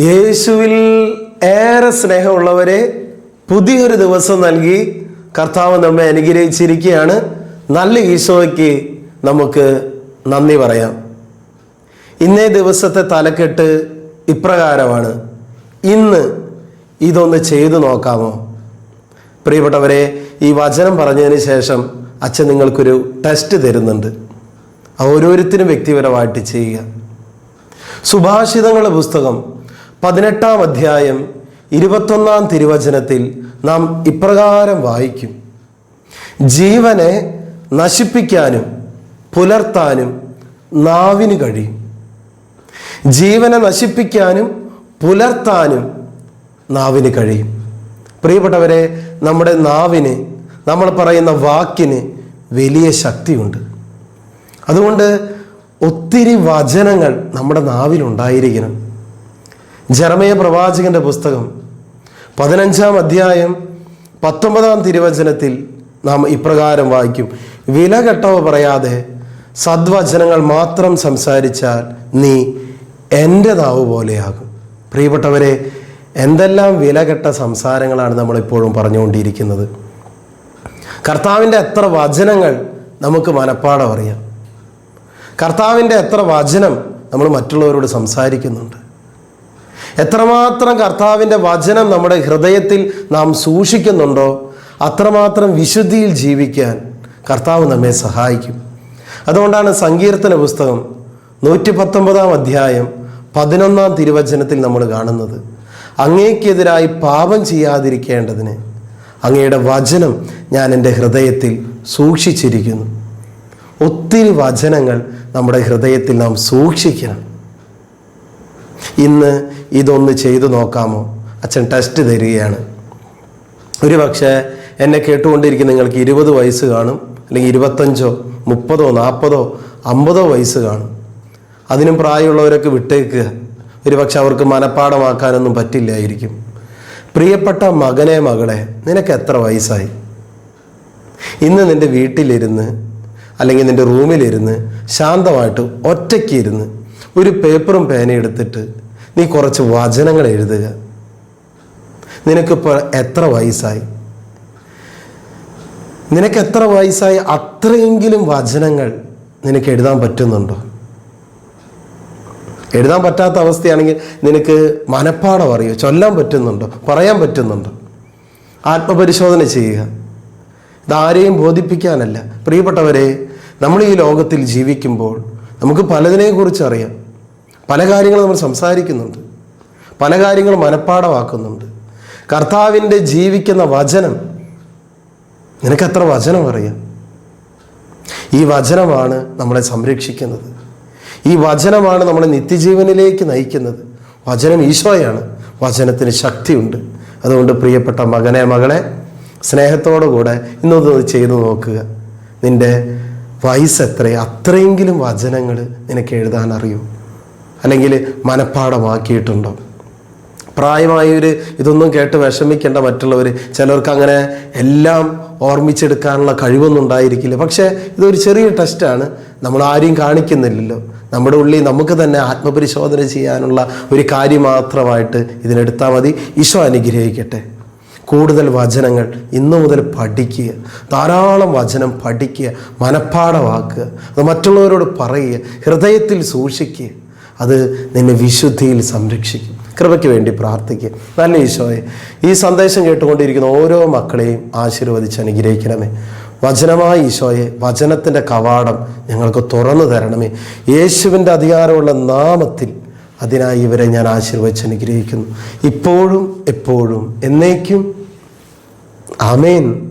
യേശുവിൽ ഏറെ സ്നേഹമുള്ളവരെ പുതിയൊരു ദിവസം നൽകി കർത്താവ് നമ്മെ അനുഗ്രഹിച്ചിരിക്കുകയാണ്. നല്ല ഈശോയ്ക്ക് നമുക്ക് നന്ദി പറയാം. ഇന്നേ ദിവസത്തെ തലക്കെട്ട് ഇപ്രകാരമാണ്. ഇന്ന് ഇതൊന്ന് ചെയ്തു നോക്കാമോ? പ്രിയപ്പെട്ടവരെ ഈ വചനം പറഞ്ഞതിന് ശേഷം അച്ഛൻ നിങ്ങൾക്കൊരു ടെസ്റ്റ് തരുന്നുണ്ട്. ഓരോരുത്തരും വ്യക്തിപരമായിട്ട് ചെയ്യുക. സുഭാഷിതങ്ങളുടെ പുസ്തകം പതിനെട്ടാം അധ്യായം ഇരുപത്തൊന്നാം തിരുവചനത്തിൽ നാം ഇപ്രകാരം വായിക്കും. ജീവനെ നശിപ്പിക്കാനും പുലർത്താനും നാവിന് കഴിയും. ജീവനെ നശിപ്പിക്കാനും പുലർത്താനും നാവിന് കഴിയും. പ്രിയപ്പെട്ടവരെ നമ്മുടെ നാവിന് നമ്മൾ പറയുന്ന വാക്കിന് വലിയ ശക്തിയുണ്ട്. അതുകൊണ്ട് ഒത്തിരി വചനങ്ങൾ നമ്മുടെ നാവിലുണ്ടായിരിക്കണം. ജർമയ പ്രവാചകന്റെ പുസ്തകം. പതിനഞ്ചാം അധ്യായം പത്തൊമ്പതാം തിരുവചനത്തിൽ നാം ഇപ്രകാരം വായിക്കും. വില കെട്ടവ് പറയാതെ സദ്വചനങ്ങൾ മാത്രം സംസാരിച്ചാൽ നീ എന്റെ നാവ് പോലെയാകും. പ്രിയപ്പെട്ടവരെ എന്തെല്ലാം വില വിലകെട്ട സംസാരങ്ങളാണ് നമ്മളിപ്പോഴും പറഞ്ഞുകൊണ്ടിരിക്കുന്നത്. കർത്താവിന്റെ എത്ര വചനങ്ങൾ നമുക്ക് മനപ്പാടം അറിയാം കർത്താവിന്റെ എത്ര വചനം നമ്മൾ മറ്റുള്ളവരോട് സംസാരിക്കുന്നുണ്ട്. എത്രമാത്രം കർത്താവിന്റെ വചനം നമ്മുടെ ഹൃദയത്തിൽ നാം സൂക്ഷിക്കുന്നുണ്ടോ? അത്രമാത്രം വിശുദ്ധിയിൽ ജീവിക്കാൻ കർത്താവ് നമ്മെ സഹായിക്കും. അതുകൊണ്ടാണ് സങ്കീർത്തന പുസ്തകം നൂറ്റി പത്തൊമ്പതാം അധ്യായം പതിനൊന്നാം തിരുവചനത്തിൽ നമ്മൾ കാണുന്നത്. അങ്ങേക്കെതിരായി പാപം ചെയ്യാതിരിക്കേണ്ടതിന് അങ്ങയുടെ വചനം ഞാൻ എന്റെ ഹൃദയത്തിൽ സൂക്ഷിച്ചിരിക്കുന്നു. ഒത്തിരി വചനങ്ങൾ നമ്മുടെ ഹൃദയത്തിൽ നാം സൂക്ഷിക്കണം. ഇന്ന് ഇതൊന്ന് ചെയ്തു നോക്കാമോ? അച്ഛൻ ടെസ്റ്റ് തരികയാണ്. ഒരു പക്ഷേ എന്നെ കേട്ടുകൊണ്ടിരിക്കുന്ന നിങ്ങൾക്ക് ഇരുപത് വയസ്സ് കാണും അല്ലെങ്കിൽ ഇരുപത്തഞ്ചോ മുപ്പതോ നാൽപ്പതോ അമ്പതോ വയസ്സ് കാണും. അതിനും പ്രായമുള്ളവരൊക്കെ വിട്ടേക്കുക ഒരു പക്ഷെ അവർക്ക് മനഃപ്പാടമാക്കാനൊന്നും പറ്റില്ലായിരിക്കും. പ്രിയപ്പെട്ട മകനെ മകളെ നിനക്ക് എത്ര വയസ്സായി? ഇന്ന് നിന്റെ വീട്ടിലിരുന്ന് അല്ലെങ്കിൽ നിന്റെ റൂമിലിരുന്ന് ശാന്തമായിട്ട് ഒറ്റയ്ക്ക് ഇരുന്ന് ഒരു പേപ്പറും പേനയും എടുത്തിട്ട് നീ കുറച്ച് വചനങ്ങൾ എഴുതുക. നിനക്കിപ്പോൾ എത്ര വയസ്സായി? നിനക്ക് എത്ര വയസ്സായി? അത്രയെങ്കിലും വചനങ്ങൾ നിനക്ക് എഴുതാൻ പറ്റുന്നുണ്ടോ? എഴുതാൻ പറ്റാത്ത അവസ്ഥയാണെങ്കിൽ നിനക്ക് മനഃപ്പാടം അറിയോ? ചൊല്ലാൻ പറ്റുന്നുണ്ടോ? പറയാൻ പറ്റുന്നുണ്ടോ? ആത്മപരിശോധന ചെയ്യുക. ഇതാരെയും ബോധിപ്പിക്കാനല്ല. പ്രിയപ്പെട്ടവരെ നമ്മൾ ഈ ലോകത്തിൽ ജീവിക്കുമ്പോൾ നമുക്ക് പലതിനെക്കുറിച്ച് അറിയാം. പല കാര്യങ്ങൾ നമ്മൾ സംസാരിക്കുന്നുണ്ട്. പല കാര്യങ്ങൾ മനഃപ്പാടമാക്കുന്നുണ്ട് കർത്താവിന്റെ ജീവിക്കുന്ന വചനം നിനക്ക് എത്ര വചനം അറിയാം? ഈ വചനമാണ് നമ്മളെ സംരക്ഷിക്കുന്നത്. ഈ വചനമാണ് നമ്മളെ നിത്യജീവനിലേക്ക് നയിക്കുന്നത്. വചനം ഈശോയാണ്. വചനത്തിന് ശക്തിയുണ്ട്. അതുകൊണ്ട് പ്രിയപ്പെട്ട മകനെ മകളെ സ്നേഹത്തോടു കൂടെ ഇന്നത് ചെയ്തു നോക്കുക. നിന്റെ വയസ്സ് എത്ര അത്രയെങ്കിലും വചനങ്ങൾ നിനക്ക് എഴുതാൻ അറിയൂ അല്ലെങ്കിൽ മനഃപ്പാടമാക്കിയിട്ടുണ്ടോ പ്രായമായവർ ഇതൊന്നും കേട്ട് വിഷമിക്കേണ്ട മറ്റുള്ളവർ ചിലർക്ക് അങ്ങനെ എല്ലാം ഓർമ്മിച്ചെടുക്കാനുള്ള കഴിവൊന്നും ഉണ്ടായിരിക്കില്ല. പക്ഷേ ഇതൊരു ചെറിയ ടെസ്റ്റാണ്. നമ്മൾ ആരെയും കാണിക്കുന്നില്ലല്ലോ. നമ്മുടെ ഉള്ളിൽ നമുക്ക് തന്നെ ആത്മപരിശോധന ചെയ്യാനുള്ള ഒരു കാര്യം മാത്രമായിട്ട് ഇതിനെടുത്താൽ മതി. ഈശോ അനുഗ്രഹിക്കട്ടെ. കൂടുതൽ വചനങ്ങൾ ഇന്നു മുതൽ പഠിക്കുക. ധാരാളം വചനം പഠിക്കുക. മനഃപ്പാടമാക്കുക അത് മറ്റുള്ളവരോട് പറയുക. ഹൃദയത്തിൽ സൂക്ഷിക്കുക. അത് നിന്നെ വിശുദ്ധിയിൽ സംരക്ഷിക്കും. കൃപയ്ക്ക് വേണ്ടി പ്രാർത്ഥിക്കുക. നല്ല ഈശോയെ ഈ സന്ദേശം കേട്ടുകൊണ്ടിരിക്കുന്ന ഓരോ മക്കളെയും ആശീർവദിച്ച് അനുഗ്രഹിക്കണമേ. വചനമായ ഈശോയെ വചനത്തിന്റെ കവാടം ഞങ്ങൾക്ക് തുറന്നു തരണമേ. യേശുവിന്റെ അധികാരമുള്ള നാമത്തിൽ അതിനായി ഇവരെ ഞാൻ ആശീർവദിച്ച് അനുഗ്രഹിക്കുന്നു. ഇപ്പോഴും എപ്പോഴും എന്നേക്കും 아멘.